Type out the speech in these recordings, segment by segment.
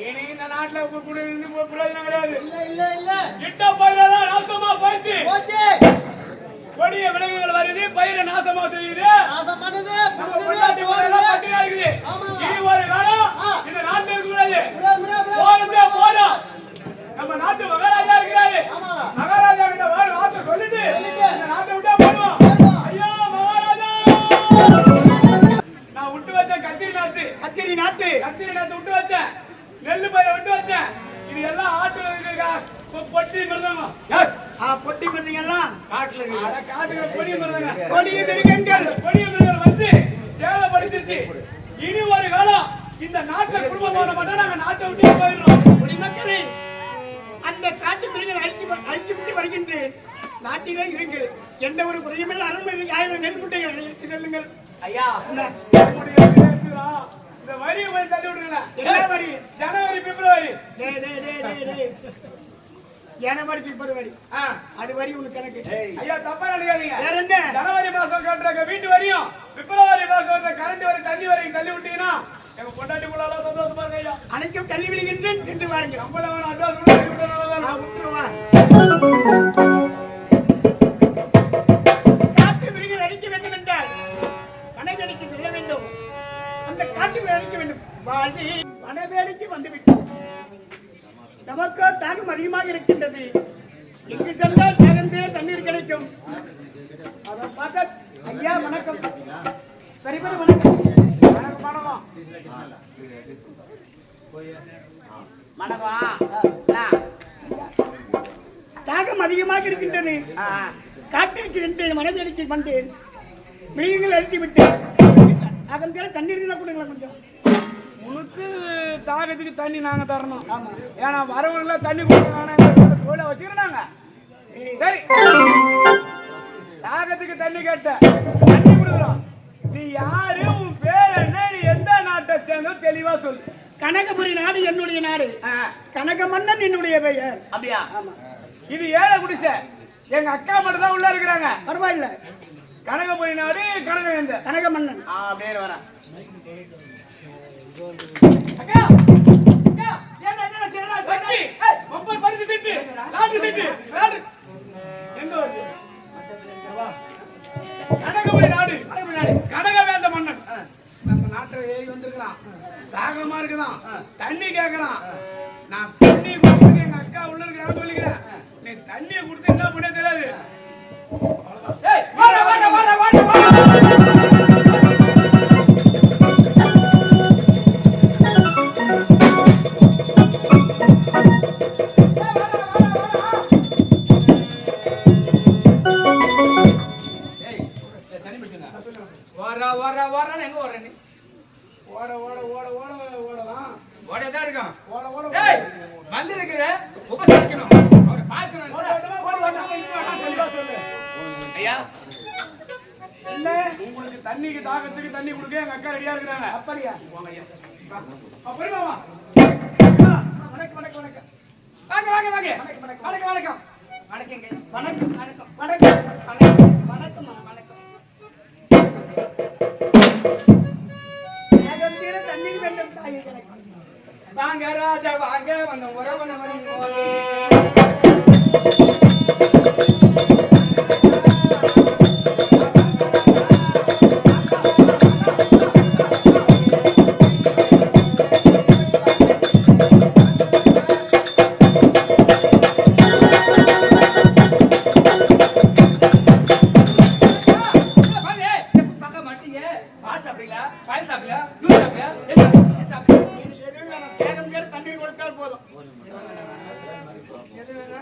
இனி இந்த நாட்டுல உங்க கூட இருந்து பிரயோஜனம் கிடையாது. இல்ல இல்ல இல்ல. இட்ட பயிரெல்லாம் நாசமா போச்சு போச்சு. கொடிய விலங்குகள் வருது பயிரை நாசமா செய்யுது. இனி ஒரு காலம். இந்த நாட்டுல இருக்க கூடாது முடியாது, முடியாது, முடியாது. போறதே போறோம் நம்ம நாட்டு மகாராஜா இருக்கிறாரு. மகாராஜா கிட்ட வாரு வார்த்தை சொல்லிட்டு. இந்த நாட்டை விட்டா போடுவோம். ஐயா மகாராஜா! நான் விட்டு வச்சேன் கத்திரி நாத்து. கத்திரி நாத்து. கத்திரி நாத்து விட்டு வச்சேன். நெல்லு பயிரை விட்டு வச்சேன் இது எல்லாம் ஆட்டு பொட்டி மிருதங்க ஆ, பொட்டி பண்ணீங்கல்லாம் காட்டுல காட்டுல பொடி மிருதங்க. கொடிய மிருகங்கள் கொடிய மிருகங்கள் வந்து சேதப்படுத்திருச்சு இனி ஒரு காலம் இந்த நாட்டுல குடும்பம் போட மாட்டோம் நாங்க நாட்டை விட்டு போயிடுறோம். குடிமக்களே அந்த காட்டு மிருகங்கள் அழித்து அழித்து விட்டு வருகின்றேன். நாட்டிலே இருங்கள் எந்த ஒரு குறையுமில்ல அரண்மனையில் ஆயிரம் நெல் முட்டைகள் எடுத்து செல்லுங்கள். ஐயா இந்த வரியை கொஞ்சம் தள்ளி என்ன வரி? ஜனவரி பிப்ரவரி. ஜனவரி பிப்ரவரி. அது வரி உனக்கு கணக்கு ஐயா தப்பா நினைக்காதீங்க. வேற என்ன? ஜனவரி மாசம் கட்டுற வீட்டு வரியும் பிப்ரவரி மாசம் கட்டுற கரண்ட் வரி தண்ணி வரையும் தள்ளி விட்டீங்கன்னா எங்க பொண்டாட்டி புள்ளாலாம் சந்தோஷமா இருக்கு ஐயா. அனைத்தும் தள்ளி விடுகின்றேன் சென்று வாருங்கள். நம்மள அட்வான்ஸ் தாகம் அதிகமாக இருக்கின்றது காட்டிற்கு சென்றேன் மனதடிக்கு வந்தேன் மிருகங்கள் அழுத்தி விட்டேன் தீர தண்ணீர் இருந்தா கொடுங்களா கொஞ்சம். உனக்கு தாகத்துக்கு தண்ணி நாங்க தரணும். ஏன்னா வரவங்கள தண்ணி கொடுக்கணும் கோயில நாங்க. சரி. தாகத்துக்கு தண்ணி கேட்ட. தண்ணி கொடுக்குறோம். நீ யாரு? உன் பேர் சேர்ந்தோ தெளிவா சொல்லு. கனகபுரி நாடு என்னுடைய நாடு. கனக மன்னன் என்னுடைய பெயர். அப்படியா? ஆமா. இது ஏழை குடிசை. எங்க அக்கா மட்டும் தான் உள்ள இருக்கிறாங்க. பரவாயில்ல. கனகபுரி நாடு கனகவேந்த கனக மன்னன் அப்படியே வரேன் அக்கா அக்கா என்ன என்ன செய்யறா தண்ணி ஒவ்வொரு பரிசு திட்டு லாட்டரி திட்டு தண்ணிக்கு தாகத்துக்கு தண்ணி கொடுக்க எங்க அக்கா ரெடியா இருக்கிறாங்க. அப்படியா? போங்க ஐயா. வணக்கம் வணக்கம் வணக்கம். வாங்க வாங்க வாங்க. வணக்கம், வணக்கம். வணக்கம் வணக்கம். வணக்கங்க. வணக்கம். வணக்கம். வணக்கம். வணக்கம் வணக்கம். தீர தண்ணீர் வேண்டும் தாயே வாங்க ராஜா வாங்க. வந்த உறவனவன் மோதி.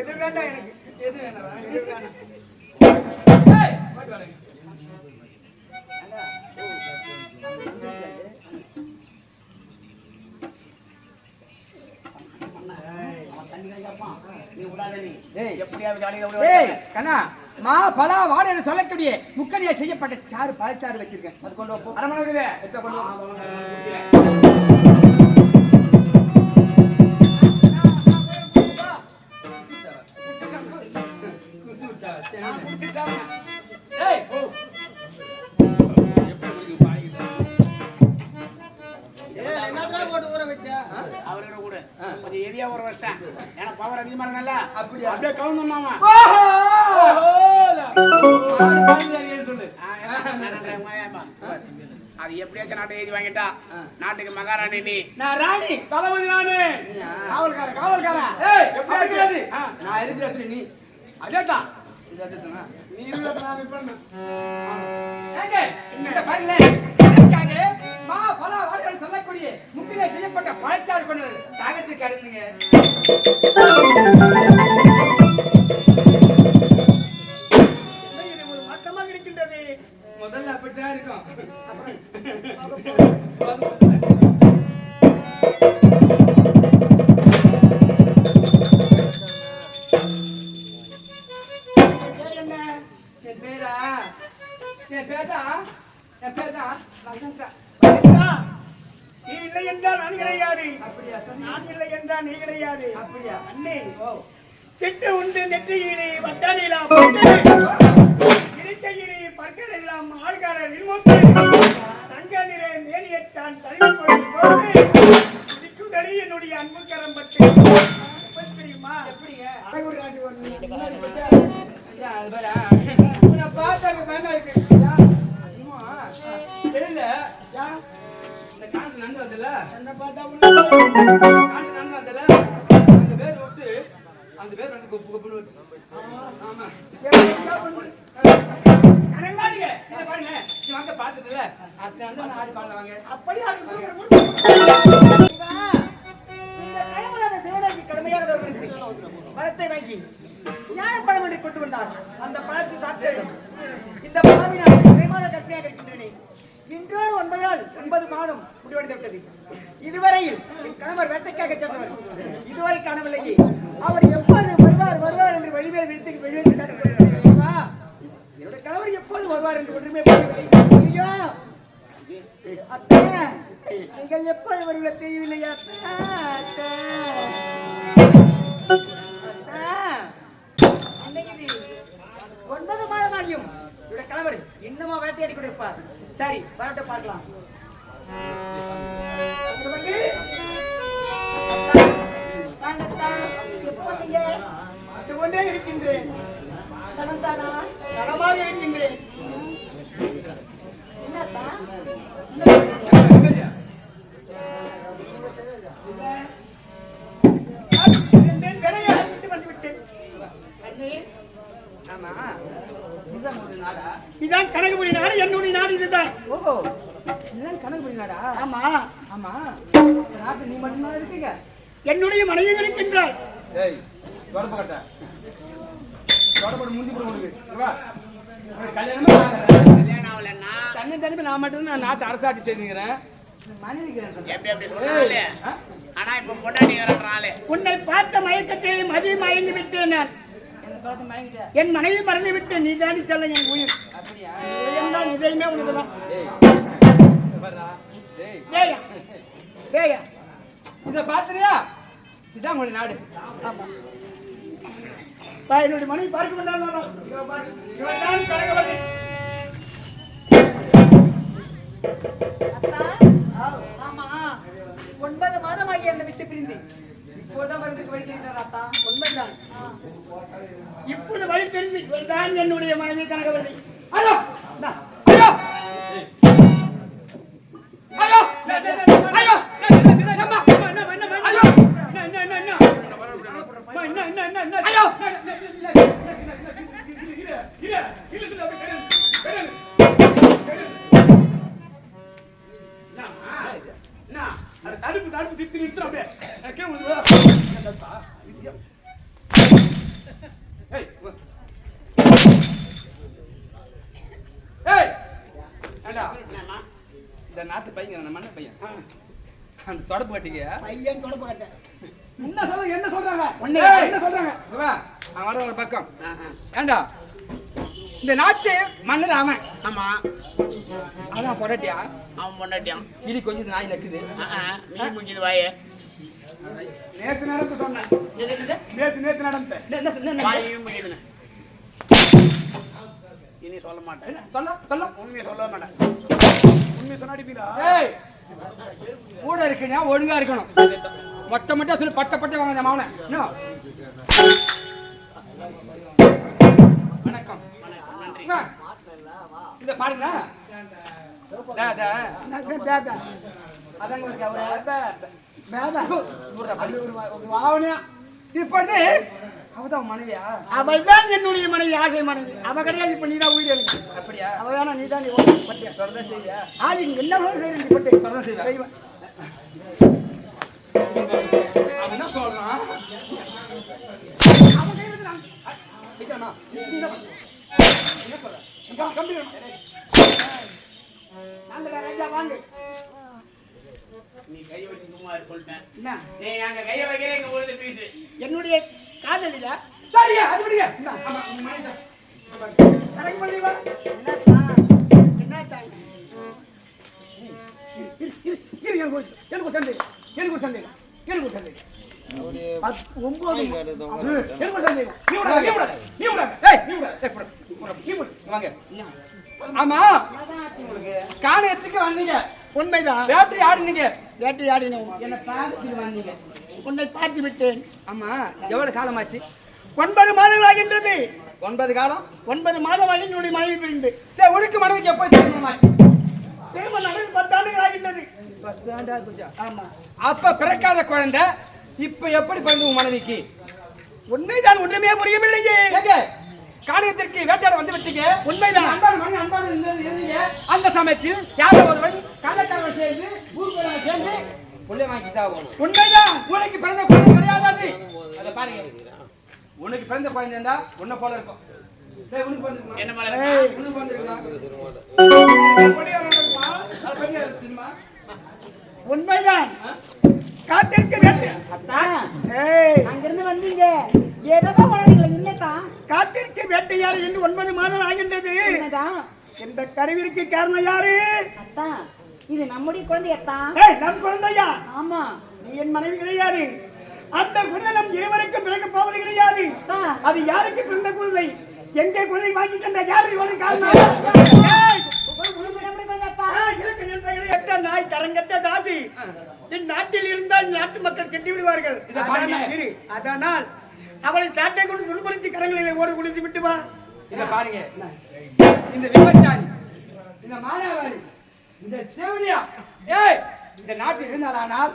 எது வேண்டாம் எனக்கு எது? எது மா பலா சொல்லக்கூடிய? முக்கனியா செய்யப்பட்ட சாறு பழச்சாறு வச்சிருக்கேன். அது கொண்டு வா? அது எப்படியாச்சும் நாட்டை எழுதி வாங்கிட்டா? நாட்டுக்கு மகாராணி நீ. நான் ராணி. தளபதி நானு? காவல்கார காவல்கார எப்படி. ஆ, நான் இருக்கிற நீ. அதேதான் இந்த இடத்துல நீ இருக்கிறத பண்ணு. இந்த மா பல வார்த்தைகள் சொல்லக்கூடிய முக்கிய செய்யப்பட்ட பழச்சாறு கொண்டது தாகத்துக்கு அருந்துங்க அப்படியா? நான் இல்லை என்றால் நீ கிடையாது. அப்படியா? அண்ணே. ஓ. திட்டு உண்டு நெற்றியிலே வட்டாரிலா பட்டு இருக்கையிலே பற்கள் எல்லாம் ஆழ்கார நிர்மூத்து. தங்க நிற மேலியத்தான் தழுவி கொண்டு போட்டு. இதுக்குதடி என்னுடைய அன்பு கரம் எப்படி தெரியுமா. உன்னை பார்த்தா பயமா இருக்கு. தெரியல. நடந்து வந்தல, அந்த பேர் விட்டு, அந்த பேர் வந்து கொப்பு கொப்புன்னு வருது. ஆமா. பாருங்க, இதை பாருங்க. நீ வாங்க பார்த்ததுல, ஆடி பாடல வாங்க. பழத்தை ஞானப்பழம் என்று கொண்டு வந்தார் அந்த பழத்தை சாப்பிட்டதும் இந்த குறைமான கற்பனையாக இருக்கின்றன நாள் ஒன்பது நாள் ஒன்பது மாதம் முடிவடைந்து விட்டது. இதுவரையில் என் கணவர் வேட்டைக்காக சென்றவர். இதுவரை காணவில்லையே. அவர் எப்போது வருவார் வருவார் என்று வெளிவேல் விடுத்து வெளிவேல் என்னுடைய கணவர் எப்போது வருவார் என்று ஒன்றுமே ஐயோ அத்தை நீங்கள் எப்போது வருவீங்க தெரியவில்லையா? அத்தை அத்தை. ஆமா. ஆமா. நாட்டுல நீ மட்டும்தான் இருக்கீங்க. என்னுடைய மனைவி இருக்கின்றாள் ஏய் தொடப்ப கட்ட. தொடப்பட முந்தி போட உனக்கு. கல்யாணமே ஆகல. கல்யாணம் ஆகலன்னா தண்ணி தண்ணி நான் மட்டும் நான் நாட்டு அரசாட்சி செய்துக்கிறேன். மனைவிக்கு எப்படி எப்படி சொன்னாலே ஆனா இப்ப பொண்டாட்டி உன்னை பார்த்த மயக்கத்திலே மதி மயங்கி விட்டேன் நான். என் மனைவி மறந்து விட்டு நீ தாண்டி செல்ல என் உயிர். அப்படியா? இதையுமே உனக்குதான். ஏய் பாருடா ஏய் ஏயா இத பாத்துறியா இதான் உங்களுடைய நாடு. பா, என்னுடைய மனைவி பார்க்க வேண்டாம் ஒன்பது மாதமாகி என்னை விட்டு பிரிந்து. இப்போதான் வந்து வழிகிறார் அத்தா உண்மைதான் இப்போது வழி தெரிந்து தான் என்னுடைய மனைவி கனகவல்லி. ஐயோ இந்த நாட்டு பையன் நம்ம மண்ண பையன். அந்த தொடப்பு கட்டிக்க. பையன் தொட மாட்டேன் என்ன சொல்ற என்ன சொல்றாங்க? ஒண்ணு என்ன சொல்றாங்க? அவன் வர ஒரு பக்கம். ஏண்டா? இந்த நாட்டு மன்னர் அவன். ஆமா. அதான் பொரட்டியா அவன் பொண்டாட்டியான் கிளி கொஞ்சம் நாய் நக்குது. நீ முடிஞ்சது வாயே. நேத்து நடந்து சொன்னேன்? நேத்து நேத்து நடந்த என்ன, என்ன, என்ன, என்ன? வாயும் முடியுதுன்னு இனி சொல்ல மாட்டேன்? சொல்ல சொல்ல. உண்மையை சொல்ல மாட்டேன். உண்மையை சொன்னாடிப்பீரா ஏய் கூட இருக்கணும் ஒழுங்கா இருக்கணும். மொட்டை மொட்டை சொல்லி பட்ட பட்ட வாங்க மாவன வணக்கம். இத பாருங்க. வாவனையா. இப்படி அவதான் மனைவியா? அவள் தான் என்னுடைய மனைவி ஆசை மனைவி. அவ கிடையாது இப்ப நீதான் உயிர் எனக்கு அப்படியா? அவ வேணா நீ தான் நீ பட்டியா தொடர்தான் செய்வியா ஆதி இங்க என்ன செய்யறேன் பட்டு செய்வா. செய்வேன். என்ன சொல்றான்? என்ன சொல்ற? கம்பி வாங்க. நீ கையை வச்சு சும்மா இரு, சொல்லிட்டேன். என்ன? நீ அங்க கையை வைக்கிறேன் இங்க உழுது பீஸு என்னுடைய காதலில சரியா, அது விடுங்க. எனக்கு ஒரு ஒரு சந்தேகம். எனக்கு ஒரு சந்தேகம். எனக்கு ஒரு சந்தேகம். ஒன்பது எனக்கு ஒரு சந்தேகம். நீ விடாத நீ விடாத நீ விடாத. ஏய், நீ விடு. ஏய், போடு. போடு. நீ போடு. வாங்க. ஆமா. காணயத்துக்கு வந்தீங்க. உண்மைதான். வேட்டை ஆடுனீங்க வேட்டையாடினோம் என்ன பார்த்துட்டு வந்தீங்க. உன்னை பார்த்து விட்டேன். ஆமா எவ்வளவு காலமாச்சு? ஒன்பது மாதங்கள் ஆகின்றது ஒன்பது காலம்? ஒன்பது மாதமாக என்னுடைய மனைவி பிரிந்து சரி உனக்கு மனைவிக்கு எப்போ திருமணமாச்சு திரும்ப நடந்து பத்தாண்டுகள் ஆகின்றது. பத்து ஆண்டா போச்சா? ஆமா. அப்ப பிறக்காத குழந்தை இப்ப எப்படி பிறந்து உன் மனைவிக்கு? உண்மைதான் ஒன்றுமே புரியவில்லையே. ஏங்க காணியத்திற்கு வேட்டையாட வந்து விட்டீங்க உண்மைதான். அன்பான மகன் அன்பான இருந்தீங்க அந்த சமயத்தில் யாரோ ஒருவன் கள்ளக்காரன் சேர்ந்து ஊர்வலம் சேர்ந்து உள்ளே வாங்கிட்டா உண்மைதான். உனக்கு பிறந்த குழந்தை கிடையாது அது. பாருங்க. உனக்கு பிறந்த குழந்தை இருந்தா உன்னை போல இருக்கும்? என்ன? உண்மைதான். காட்டிற்கு அங்கிருந்து வந்தீங்க. காட்டிற்கு வேட்டையாடு என்று ஒன்பது மாதம் ஆகின்றது. இந்த கருவிற்கு காரணம் யாரு? இது நம்முடைய குழந்தையத்தான் ஏய் நம் குழந்தையா? ஆமா. நீ என் மனைவி கிடையாது. அந்த குழந்தை நம் இருவருக்கும் பிறக்க போவது கிடையாது. அது யாருக்கு பிறந்த குழந்தை? எங்கே குழந்தை வாங்கி தந்த யாரு? இவனுக்கு காரணம். நாய் தரங்கட்ட தாசி நாட்டில் இருந்தால் நாட்டு மக்கள் கெட்டி விடுவார்கள். அதனால் அவளை சாட்டை கொண்டு துன்புறுத்தி கரங்களிலே ஓடு குளித்து விட்டு வா. இத பாருங்க. இந்த விபச்சாரி இந்த மானாவாரி இந்த செவிலியா ஏய் இந்த நாட்டில் இருந்தாலானால்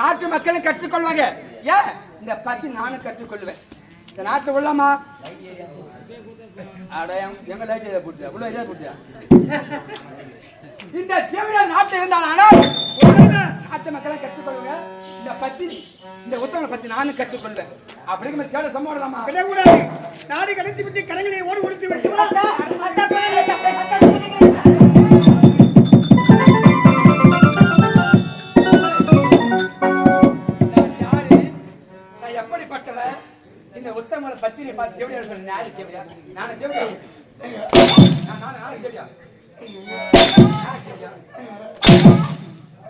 நாட்டு மக்களும் கற்றுக்கொள்வாங்க. ஏன் இந்த பத்தி நானும் கற்றுக்கொள்வேன். இந்த நாட்டு உள்ளமா? எங்க லைட் இதை போட்டியா உள்ள இதை போட்டியா இந்த செவிலியா நாட்டில் இருந்தாலானால் நாட்டு மக்களை கற்றுக்கொள்வாங்க இந்த பத்தி இந்த உத்தமனை பத்தி நானும் கற்றுக்கொள்வேன் அப்படிங்கிற தேட சம்பவம் விடக்கூடாது நாடு கடத்தி விட்டு கரங்களிலே ஓடு? நான் எப்படிப்பட்டவன்? இந்த உத்தமனை பத்தி நீ பார்த்து ஜெவடியா சொன்ன யாரு ஜெவடியா? நானு ஜெவடியா? நான் நானு- நானு ஜெவடியா?